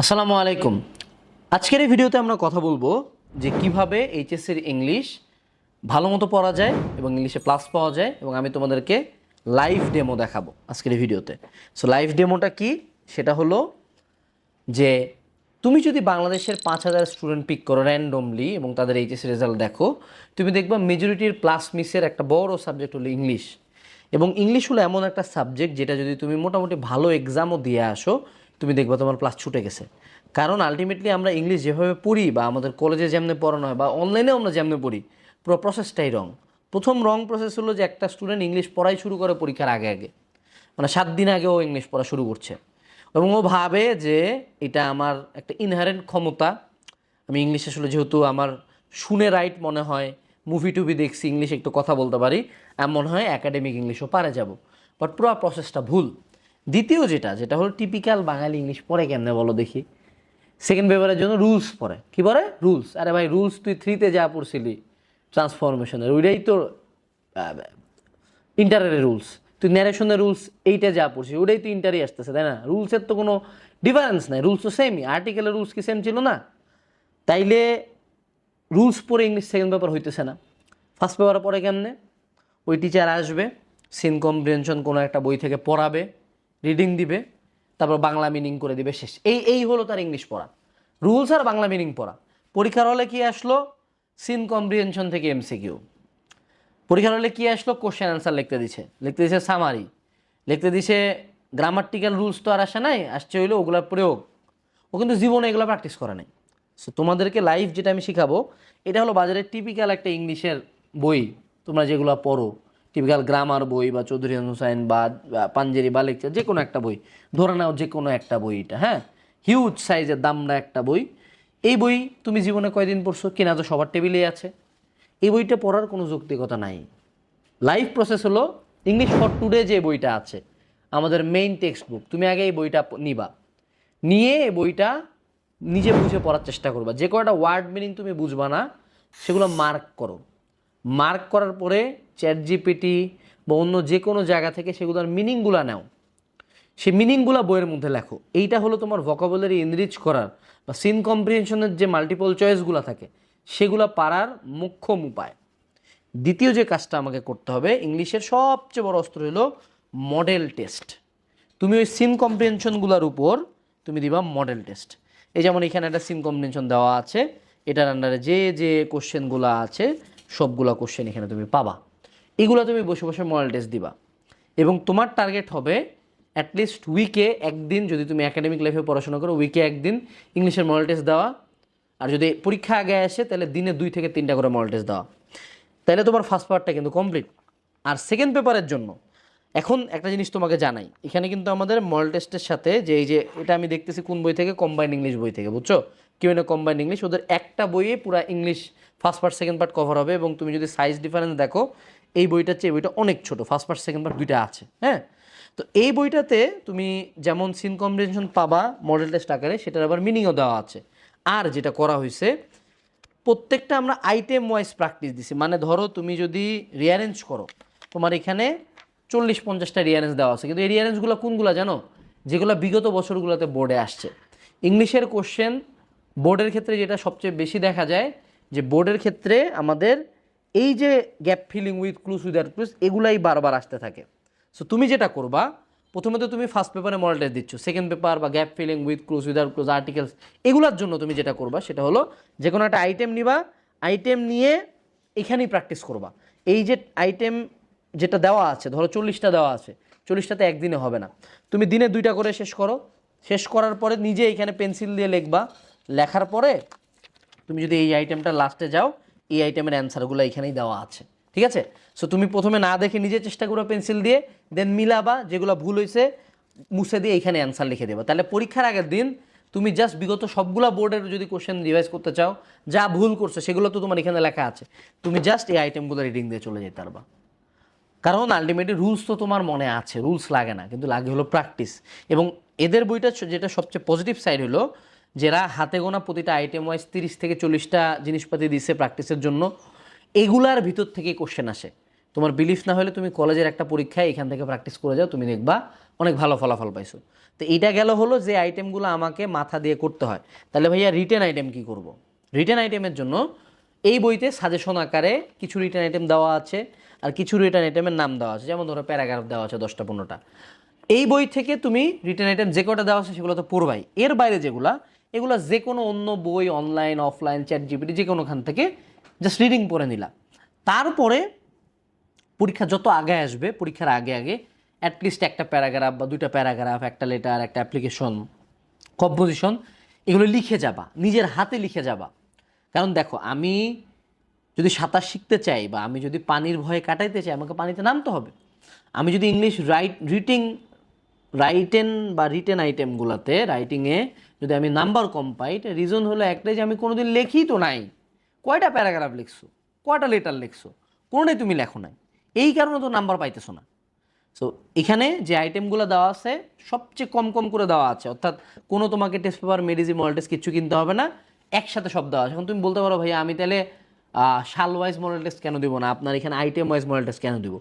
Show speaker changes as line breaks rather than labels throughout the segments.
আসসালামু আলাইকুম। আজকের এই ভিডিওতে আমরা কথা বলব যে কীভাবে এইচএসসির ইংলিশ ভালো মতো পড়া যায় এবং ইংলিশে প্লাস পাওয়া যায় এবং আমি তোমাদেরকে লাইভ ডেমো দেখাবো আজকের এই ভিডিওতে। সো লাইভ ডেমোটা কি? সেটা হলো যে তুমি যদি বাংলাদেশের পাঁচ হাজার স্টুডেন্ট পিক করো র্যান্ডমলি এবং তাদের এইচএসসি রেজাল্ট দেখো, তুমি দেখবা মেজরিটির প্লাস মিসের একটা বড় সাবজেক্ট হলো ইংলিশ এবং ইংলিশ হলো এমন একটা সাবজেক্ট যেটা যদি তুমি মোটামুটি ভালো এক্সামও দিয়ে আসো তুমি দেখবা তোমার প্লাস ছুটে গেছে। কারণ আলটিমেটলি আমরা ইংলিশ যেভাবে পড়ি বা আমাদের কলেজে যেমনি পড়ানো হয় বা অনলাইনেও আমরা যেমনি পড়ি, পুরো প্রসেসটাই রং প্রথম রং প্রসেস হলো যে একটা স্টুডেন্ট ইংলিশ পড়াই শুরু করে পরীক্ষার আগে আগে। মানে সাত দিন আগে ও ইংলিশ পড়া শুরু করছে। এবং ও ভাবে যে এটা আমার একটা ইনহারেন্ট ক্ষমতা। আমি ইংলিশ আসলে যেহেতু আমার শুনে রাইট মনে হয় মুভি টুভি দেখছি ইংলিশ একটু কথা বলতে পারি, এমন হয় একাডেমিক ইংলিশও পারে যাব। বাট পুরো প্রসেসটা ভুল। দ্বিতীয় যেটা যেটা হলো টিপিক্যাল বাঙালি ইংলিশ পড়ে কেমনে বলো দেখি। সেকেন্ড পেপারের জন্য রুলস পড়ে। কি পড়ে? রুলস আরে ভাই রুলস তুই থ্রিতে যা পড়ছিলি ট্রান্সফরমেশনের ওইটাই তো ইন্টারের রুলস তুই ন্যারেশনের রুলস এইটা যা পড়ছিস ওটাই তো ইন্টারই আসতেছে, তাই না? রুলসের তো কোনো ডিফারেন্স নাই। রুলস তো সেমই আর্টিকেলের রুলস কি সেম ছিল না? তাইলে রুলস পড়ে ইংলিশ সেকেন্ড পেপার হইতেছে না। ফার্স্ট পেপার পড়ে কেমনে? ওই টিচার আসবে সিন কম্প্রিহেনশন কোনো একটা বই থেকে পড়াবে। রিডিং দিবে, তারপর বাংলা মিনিং করে দিবে, শেষ। এই এই হলো তার ইংলিশ পড়া। রুলস আর বাংলা মিনিং পড়া। পরীক্ষার হলে কি আসলো? সিন কম্প্রিহেনশন থেকে এমসিকিউ পরীক্ষার হলে কি আসলো? কোশ্চেন অ্যান্সার লিখতে দিছে। লিখতে দিছে সামারি লিখতে দিছে গ্রামাটিক্যাল রুলস তো আর আসে নাই, আসছে হইল ওগুলোর প্রয়োগ। ও কিন্তু জীবনে এগুলো প্র্যাকটিস করে নাই। সো তোমাদেরকে লাইভ যেটা আমি শিখাবো, এটা হলো বাজারের টিপিক্যাল একটা ইংলিশের বই, তোমরা যেগুলো পড়ো। টিপিক্যাল গ্রামার বই বা চৌধুরী হুসাইন বা পাঞ্জেরি বা লেকচার যে কোনো একটা বই, ধরে নাও যে কোনো একটা বই এটা হ্যাঁ? হিউজ সাইজের দামরা একটা বই। এই বই তুমি জীবনে কয়দিন পড়ছো কিনা তো সবার টেবিলেই আছে। এই বইটা পড়ার কোনো যৌক্তিকতা নাই। লাইফ প্রসেস হলো ইংলিশ ফর টুডে যে বইটা আছে, আমাদের মেইন টেক্সট বুক তুমি আগে এই বইটা নিবা। নিয়ে এই বইটা নিজে বুঝে পড়ার চেষ্টা করবা। যে কয়টা ওয়ার্ড মিনিং তুমি বুঝবা না, সেগুলো মার্ক করো। মার্ক করার পরে চ্যাট জিপিটি বা অন্য যে কোনো জায়গা থেকে সেগুলোর মিনিংগুলো নাও। সেই মিনিংগুলো বইয়ের মধ্যে লেখো। এইটা হলো তোমার ভকাবুলারি এনরিচ করার বা সিন কম্প্রিহেনশনের যে মাল্টিপল চয়েসগুলো থাকে, সেগুলো পারার মুখ্যম উপায়। দ্বিতীয় যে কাজটা আমাকে করতে হবে, ইংলিশের সবচেয়ে বড় অস্ত্র হলো মডেল টেস্ট তুমি ওই সিন কম্প্রিহেনশনগুলোর উপর তুমি দিবা মডেল টেস্ট এই যেমন এখানে একটা সিন কম্প্রিহেনশন দেওয়া আছে, এটার আন্ডারে যে যে কোশ্চেনগুলো আছে, সবগুলো কোশ্চেন এখানে তুমি পাবা। এগুলো তুমি বসে বসে মডেল টেস্ট দিবা। এবং তোমার টার্গেট হবে অ্যাটলিস্ট উইকে একদিন যদি তুমি একাডেমিক লাইফে পড়াশোনা করো উইকে একদিন ইংলিশের মডেল টেস্ট দেওয়া। আর যদি পরীক্ষা আগে আসে, তাহলে দিনে দুই থেকে তিনটা করে মডেল টেস্ট দেওয়া। তাহলে তোমার ফার্স্ট পার্টটা কিন্তু কমপ্লিট আর সেকেন্ড পেপারের জন্য, এখন একটা জিনিস তোমাকে জানাই। এখানে কিন্তু আমাদের মডেল টেস্টের সাথে যে এই যে এটা আমি দেখতেছি কোন বই থেকে? কম্বাইন্ড ইংলিশ বই থেকে, বুঝছ? কেউ না কম্বাইন্ড ইংলিশ ওদের একটা বইয়ে পুরো English first part second part cover হবে। এবং তুমি যদি সাইজ ডিফারেন্স দেখো এই বইটার চেয়ে বইটা অনেক ছোট ফার্স্ট পার্ট সেকেন্ড পার্ট দুইটা আছে হ্যাঁ? তো এই বইটাতে তুমি যেমন সিন কম্বিনেশন পাবা মডেল টেস্ট আকারে, সেটার আবার মিনিংও দেওয়া আছে। আর যেটা করা হয়েছে প্রত্যেকটা আমরা আইটেম ওয়াইজ প্র্যাকটিস দিছি। মানে ধরো তুমি যদি রিয়ারেঞ্জ করো, তোমার এখানে চল্লিশ পঞ্চাশটা রিয়ারেঞ্জ দেওয়া আছে। কিন্তু এই রিয়ারেঞ্জগুলো কোনগুলো জানো? যেগুলো বিগত বছরগুলোতে বোর্ডে আসছে। ইংলিশের কোশ্চেন বোর্ডের ক্ষেত্রে যেটা সবচেয়ে বেশি দেখা যায়, যে বোর্ডের ক্ষেত্রে আমাদের এই যে gap filling with clues with clues এগুলাই বারবার আসতে থাকে। সো তুমি যেটা করবা প্রথমে তো তুমি ফার্স্ট পেপারে মডেল দিচ্ছ সেকেন্ড পেপার বা gap filling with cloze without cloze articles এগুলোর জন্য তুমি যেটা করবা, সেটা হলো যে কোনো একটা আইটেম নিবা আইটেম নিয়ে এখানেই প্র্যাকটিস করবা। এই যে আইটেম যেটা দেওয়া আছে, ধরো চল্লিশটা দেওয়া আছে, চল্লিশটাতে একদিনে হবে না। তুমি দিনে দুইটা করে শেষ করো। শেষ করার পরে নিজে এখানে পেন্সিল দিয়ে লিখবা। লেখার পরে তুমি যদি এই আইটেমটা লাস্টে যাও এই আইটেমের অ্যান্সারগুলো এখানেই দেওয়া আছে, ঠিক আছে? সো তুমি প্রথমে না দেখে নিজে চেষ্টা করো পেন্সিল দিয়ে দেন মিলাবা, যেগুলো ভুল হয়েছে, মুছে দিয়ে এখানে অ্যান্সার লিখে দেবা। তাহলে পরীক্ষার আগের দিন তুমি জাস্ট বিগত সবগুলা বোর্ডের যদি কোশ্চেন রিভাইজ করতে চাও, যা ভুল করছে, সেগুলো তো তোমার এখানে লেখা আছে। তুমি জাস্ট এই আইটেমগুলো রিডিং দিয়ে চলে যেতে পারবা। কারণ আলটিমেটলি রুলস তো তোমার মনে আছে রুলস লাগে না, কিন্তু লাগে হলো প্র্যাকটিস এবং এদের বইটা যেটা সবচেয়ে পজিটিভ সাইড হলো যারা হাতে গোনা প্রতিটা আইটেম ওয়াইজ তিরিশ থেকে চল্লিশটা জিনিসপাতি দিচ্ছে প্র্যাকটিসের জন্য, এগুলার ভিতর থেকে কোশ্চেন আসে। তোমার বিলিফ না হলে তুমি কলেজের একটা পরীক্ষায় এখান থেকে প্র্যাকটিস করে যাও, তুমি দেখবা অনেক ভালো ফলাফল পাইছো। তো এইটা গেল হলো যে আইটেমগুলো আমাকে মাথা দিয়ে করতে হয়। তাহলে ভাইয়া রিটেন আইটেম কি করব। রিটেন আইটেমের জন্য এই বইতে সাজেশন আকারে কিছু রিটেন আইটেম দেওয়া আছে আর কিছু রিটার্ন আইটেমের নাম দেওয়া আছে। যেমন ধরো প্যারাগ্রাফ দেওয়া আছে দশটা, পনেরোটা। এই বই থেকে তুমি রিটার্ন আইটেম যে কটা দেওয়া আছে সেগুলো তো পড়বাই। এর বাইরে যেগুলা এগুলো যে কোনো অন্য বই অনলাইন অফলাইন চ্যাট জিপিটি যে কোনোখান থেকে জাস্ট রিডিং পড়ে নিলাম তারপরে পরীক্ষা যত আগে আসবে, পরীক্ষার আগে আগে অ্যাটলিস্ট একটা প্যারাগ্রাফ বা দুইটা প্যারাগ্রাফ একটা লেটার একটা অ্যাপ্লিকেশন কম্পোজিশন এগুলো লিখে যাবা, নিজের হাতে লিখে যাবা। কারণ দেখো, আমি যদি সাঁতার শিখতে চাই বা আমি যদি পানির ভয়ে কাটাইতে চাই, আমাকে পানিতে নামতে হবে। আমি যদি ইংলিশ রাইট রিটিং রাইটেন বা রিটেন আইটেমগুলোতে রাইটিংয়ে যদি আমি নাম্বার কম পাই রিজন হলো একটাই যে আমি কোনোদিন লেখি তো নাই। কয়টা প্যারাগ্রাফ লিখছো? কয়টা লেটার লিখছো? কোনোটাই তুমি লেখো নাই। এই কারণে তো নাম্বার পাইতেছো না। সো এখানে যে আইটেমগুলো দেওয়া আছে, সবচেয়ে কম কম করে দেওয়া আছে। অর্থাৎ কোনো তোমাকে test paper medicine model test কিছু কিনতে হবে না, একসাথে সব দেওয়া আছে। এখন তুমি বলতে পারো, ভাইয়া, আমি তাহলে শাল ওয়াইজ মডেল টেস্ট কেন দিব না? আপনার এখানে আইটেম ওয়াইজ মডেল টেস্ট কেন দিব?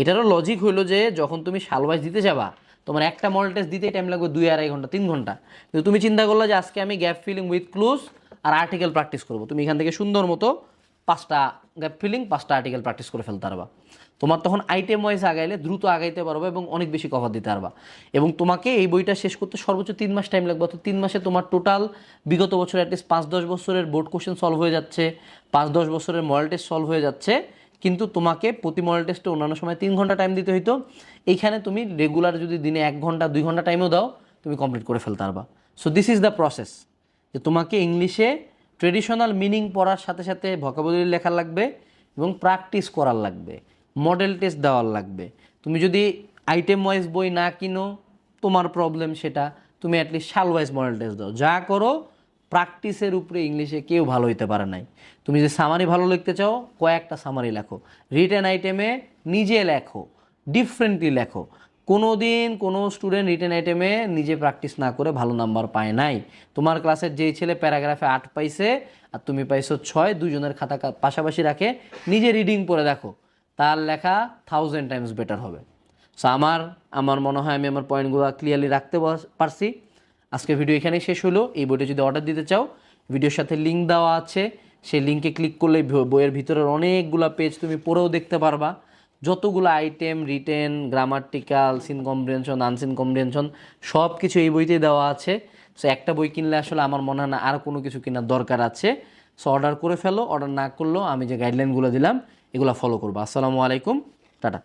এটারও লজিক হলো যে, যখন তুমি শাল ওয়াইজ দিতে যাবা তোমার একটা মডেল টেস্ট দিতেই টাইম লাগবে দুই আড়াই ঘণ্টা, তিন ঘণ্টা। কিন্তু তুমি চিন্তা করল যে আজকে আমি গ্যাপ ফিলিং উইথ ক্লোজ আর আর্টিকেল প্র্যাকটিস করব। তুমি এখান থেকে সুন্দর মতো পাঁচটা গ্যাপ ফিলিং পাঁচটা আর্টিকেল প্র্যাকটিস করে ফেলতে পারবা। তোমার তখন আইটেম ওয়াইজ আগাইলে দ্রুত আগাইতে পারবা এবং অনেক বেশি কভার দিতে পারবা। এবং তোমাকে এই বইটা শেষ করতে সর্বোচ্চ তিন মাস টাইম লাগবে। অর্থাৎ তিন মাসে তোমার টোটাল বিগত বছর অ্যাটলিস্ট পাঁচ দশ বছরের বোর্ড কোশ্চেন সলভ হয়ে যাচ্ছে, পাঁচ দশ বছরের মডেল টেস্ট সলভ হয়ে যাচ্ছে। কিন্তু তোমাকে প্রতি মডেল টেস্টে অন্যান্য সময় তিন ঘণ্টা টাইম দিতে হইতো। এইখানে তুমি রেগুলার যদি দিনে এক ঘণ্টা, দুই ঘণ্টা টাইমও দাও, তুমি কমপ্লিট করে ফেলতে পারবা। So this is the process যে তোমাকে ইংলিশে ট্রেডিশনাল মিনিং পড়ার সাথে সাথে ভকাবুলারি লেখা লাগবে এবং প্র্যাকটিস করার লাগবে মডেল টেস্ট দেওয়ার লাগবে। তুমি যদি আইটেম ওয়াইজ বই না কিনো, তোমার প্রবলেম সেটা, তুমি অ্যাটলিস্ট সাল ওয়াইজ মডেল টেস্ট দাও। যা করো প্র্যাকটিসের উপরে ইংলিশে কেউ ভালো হইতে পারে নাই। তুমি যে সামারি ভালো লিখতে চাও, কয়েকটা সামারি লেখো। রিটেন আইটেমে নিজে লেখো ডিফারেন্টলি লেখো। কোনো দিন কোনো স্টুডেন্ট রিটেন আইটেমে নিজে প্র্যাকটিস না করে ভালো নাম্বার পায় নাই। তোমার ক্লাসের যেই ছেলে প্যারাগ্রাফে আট পাইছে আর তুমি পাইছো ছয় দুজনের খাতা পাশাপাশি রাখে, নিজে রিডিং পড়ে দেখো। তার লেখা থাউজেন্ড টাইমস বেটার হবে। সো আমার আমার মনে হয় আমি আমার পয়েন্টগুলো ক্লিয়ারলি রাখতে পার- পারছি। আজকে ভিডিও এখানেই শেষ হলো। এই বইটা যদি অর্ডার দিতে চাও ভিডিওর সাথে লিঙ্ক দেওয়া আছে। সেই লিঙ্কে ক্লিক করলে বইয়ের ভিতরের অনেকগুলো পেজ তুমি পড়েও দেখতে পারবা। যতগুলো item written grammatical seen comprehension unseen comprehension সব কিছু এই বইতেই দেওয়া আছে। সো একটা বই কিনলে আসলে আমার মনে হয় না আর কোনো কিছু কেনার দরকার আছে। সো অর্ডার করে ফেলো অর্ডার না করলেও আমি যে গাইডলাইনগুলো দিলাম, এগুলো ফলো করব। আসসালামু আলাইকুম, টাটা।